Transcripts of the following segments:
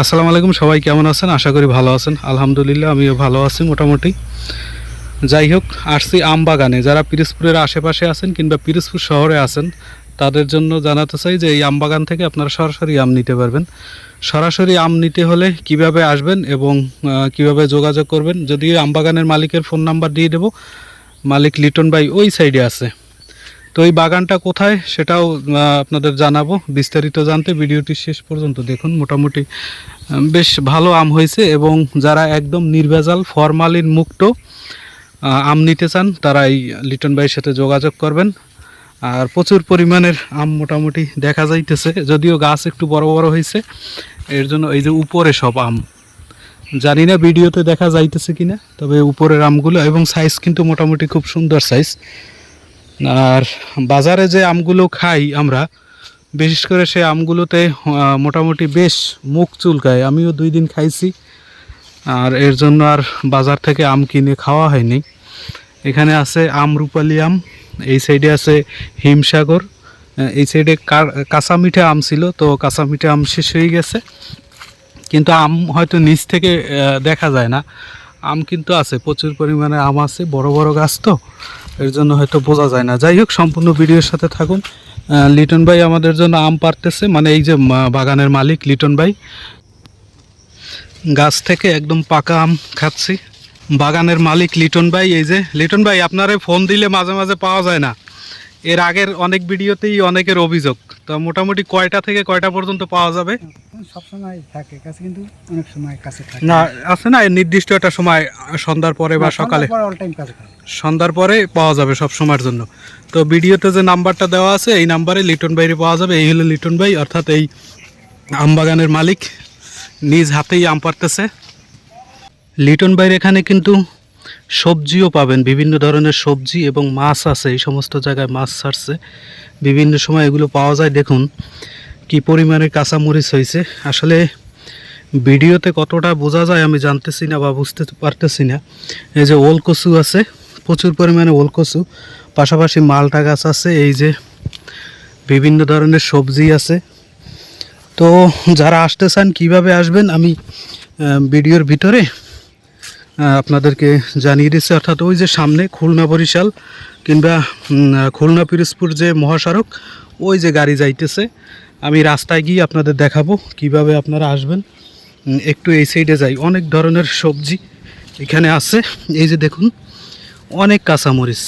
আসসালামু আলাইকুম, সবাই কেমন আছেন? আশা করি ভালো আছেন। আলহামদুলিল্লাহ, আমিও ভালো আছি মোটামুটি। যাই হোক, আসছি আম বাগানে। যারা পিরোজপুরের আশেপাশে আছেন কিংবা পিরোজপুর শহরে আছেন, তাদের জন্য জানাতে চাই যে এই আম বাগান থেকে আপনারা সরাসরি আম নিতে পারবেন। সরাসরি আম নিতে হলে কীভাবে আসবেন এবং কীভাবে যোগাযোগ করবেন? যদিও আম বাগানের মালিকের ফোন নাম্বার দিয়ে দেবো। মালিক লিটন ভাই ওই সাইডে আছে। তো এই বাগানটা কোথায় সেটাও আপনাদের জানাব। বিস্তারিত জানতে ভিডিওটি শেষ পর্যন্ত দেখুন। মোটামুটি বেশ ভালো আম হয়েছে এবং যারা একদম নির্ভেজাল, ফরমালিন মুক্ত আম নিতে চান, তারা এই লিটন ভাইয়ের সাথে যোগাযোগ করবেন। আর প্রচুর পরিমাণের আম মোটামুটি দেখা যাইতেছে, যদিও গাছ একটু বড় বড় হয়েছে। এর জন্য এই যে উপরে সব আম, জানি না ভিডিওতে দেখা যাইতেছে কিনা, তবে উপরের আমগুলো এবং সাইজ কিন্তু মোটামুটি খুব সুন্দর সাইজ আর বাজারে যে আমগুলো খাই আমরা, বিশেষ করে সে আমগুলোতে মোটামুটি বেশ মুখ চুলকায়। আমিও দুই দিন খাইছি, আর এর জন্য আর বাজার থেকে আম কিনে খাওয়া হয়নি। এখানে আছে আম রূপালি আম, এই সাইডে আছে হিমসাগর এই সাইডে কাঁচা মিঠা আম ছিল, তো কাঁচা মিঠা আম শেষ হয়ে গেছে। কিন্তু আম হয়তো নিচ থেকে দেখা যায় না। আম কিন্তু আছে, প্রচুর পরিমাণে আম আছে, বড় বড় গাছ তো। এর জন্য হয়তো বোঝা যায় না। যাই হোক, সম্পূর্ণ ভিডিওর সাথে থাকুন। লিটন ভাই আমাদের জন্য আম পারতেছে মানে এই যে বাগানের মালিক লিটন ভাই। গাছ থেকে একদম পাকা আম খাচ্ছি। বাগানের মালিক লিটন ভাই, এই যে, লিটন ভাই, আপনারে ফোন দিলে মাঝে মাঝে পাওয়া যায় না। এর আগের অনেক ভিডিওতেই অনেকের অভিযোগ। তো মোটামুটি কয়টা থেকে কয়টা পর্যন্ত পাওয়া যাবে? সবসময় থাকে কাছে কিন্তু অনেক সময় কাছে থাকে। না আছে না নির্দিষ্ট একটা সময় সন্ধ্যার পরে বা সকালে? সন্ধ্যার পরে পাওয়া যাবে সব সময়ের জন্য। তো ভিডিওতে যে নাম্বারটা দেওয়া আছে এই নাম্বারে লিটন ভাইরে পাওয়া যাবে। এই হলো লিটন ভাই অর্থাৎ এই আম বাগানের মালিক। নিজ হাতেই আম পারতেছে লিটন ভাইয়ের এখানে কিন্তু সবজিও পাবেন, বিভিন্ন ধরনের সবজি এবং মাছ আছে, এই সমস্ত জায়গায় মাছ ছাড়ছে। বিভিন্ন সময় এগুলো পাওয়া যায়, দেখুন কি পরিমাণে কাঁচামরিচ হয়েছে। আসলে ভিডিওতে কতটা বোঝা যায় আমি জানতেছি না বা বুঝতে পারতেছি না। এই যে ওল কচু আছে, প্রচুর পরিমাণে ওল কচু পাশাপাশি মালটা গাছ আছে, এই যে বিভিন্ন ধরনের সবজি আছে। তো যারা আসতে চান, কীভাবে আসবেন আমি ভিডিওর ভিতরে আপনাদেরকে জানিয়ে দিচ্ছি, অর্থাৎ ওই যে সামনে খুলনা বরিশাল কিংবা খুলনা পিরোজপুর যে মহাসড়ক, ওই যে গাড়ি যাইতেছে। আমি রাস্তায় গিয়ে আপনাদের দেখাবো কীভাবে আপনারা আসবেন। একটু এই সাইডে যাই। অনেক ধরনের সবজি এখানে আছে। এই যে দেখুন, অনেক কাঁচামরিচ।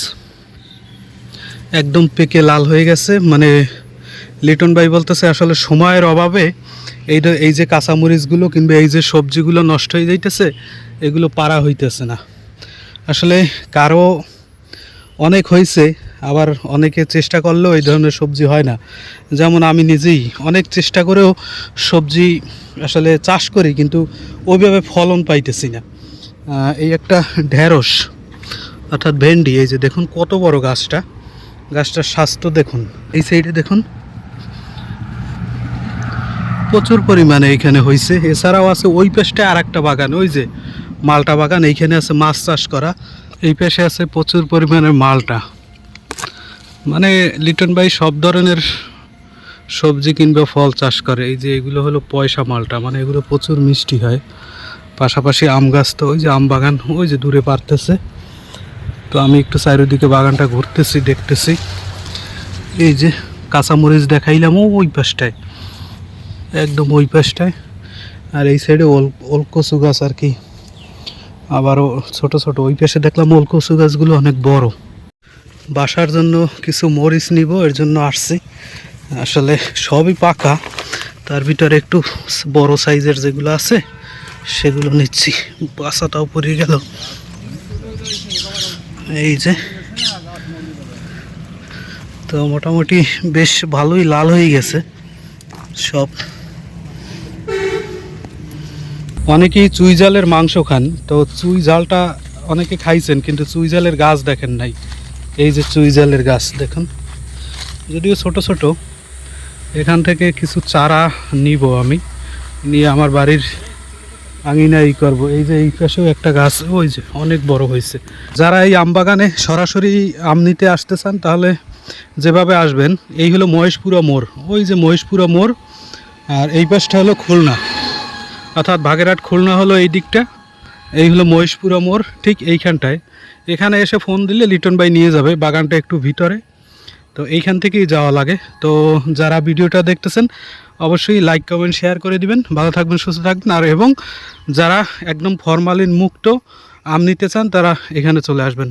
একদম পেকে লাল হয়ে গেছে। মানে লিটন ভাই বলতেছে, আসলে সময়ের অভাবে এই যে- এই যে কাঁচামরিচগুলো কিংবা এই যে সবজিগুলো নষ্ট হয়ে যাইতেছে, এগুলো পারা হইতেছে না। আসলে কারও অনেক হয়েছে আবার অনেকে চেষ্টা করলেও এই ধরনের সবজি হয় না। যেমন আমি নিজেই অনেক চেষ্টা করেও সবজি আসলে চাষ করি, কিন্তু ওইভাবে ফলন পাইতেছি না। এই একটা ঢেঁড়স, অর্থাৎ ভেন্ডি, এই যে দেখুন কত বড় গাছটা। গাছটার স্বাস্থ্য দেখুন, এই সাইডে দেখুন। প্রচুর পরিমাণে এইখানে হয়েছে এছাড়াও আছে ওই পাশটায় আর একটা বাগান, ওই যে মালটা বাগান, এইখানে আছে মাছ চাষ করা। এই পাশে আছে প্রচুর পরিমাণের মালটা। মানে লিটন ভাই সব ধরনের সবজি কিংবা ফল চাষ করে। এই যে এগুলো হলো পয়সা মালটা মানে এগুলো প্রচুর মিষ্টি হয়। পাশাপাশি আম গাছ তো, ওই যে আম বাগান, ওই যে দূরে পারতেছে। তো আমি একটু চারিদিকে বাগানটা ঘুরতেছি, দেখতেছি। এই যে কাঁচামরিচ দেখাইলাম, ওই পাশটায়। একদম ওই পাশটায়। আর এই সাইডে ওল ওল কচু গাছ আর কি। আবারও ছোট ছোট। ওই পাশে দেখলাম ওল কচু গাছগুলো অনেক বড়। বাসার জন্য কিছু মরিচ নিব, এর জন্য আসছি। আসলে সবই পাকা। তার ভিতরে একটু বড় সাইজের যেগুলো আছে, সেগুলো নিচ্ছি। বাসাটাও পড়ে গেল। এই যে। তো মোটামুটি বেশ ভালোই লাল হয়ে গেছে। সব অনেকেই চুই জালের মাংস খান। তো চুই জালটা অনেকে খাইছেন, কিন্তু চুই জালের গাছ দেখেন নাই। এই যে চুই জালের গাছ, দেখুন। যদিও ছোট ছোট, এখান থেকে কিছু চারা নিব আমি। নিয়ে আমার বাড়ির আঙিনা ই করব। এই যে এই পাশেও একটা গাছ, ওই যে অনেক বড় হয়েছে। যারা এই আম বাগানে সরাসরি আম নিতে আসতে চান, তাহলে যেভাবে আসবেন, এই হলো মহেশপুরা মোড়। ওই যে মহেশপুরা মোড়, আর এই পাশটা হলো খুলনা। অর্থাৎ বাগেরহাট খুলনা হলো এই দিকটা। এই হলো মহেশপুরা মোড়, ঠিক এইখানটায়। এখানে এসে ফোন দিলে লিটন ভাই নিয়ে যাবে, বাগানটা একটু ভিতরে। তো এইখান থেকেই যাওয়া লাগে। তো যারা ভিডিওটা দেখতেছেন, অবশ্যই লাইক কমেন্ট শেয়ার করে দিবেন। ভালো থাকবেন, সুস্থ থাকবেন। আর এবং যারা একদম ফরমালিন মুক্ত আম নিতে চান, তারা এখানে চলে আসবেন।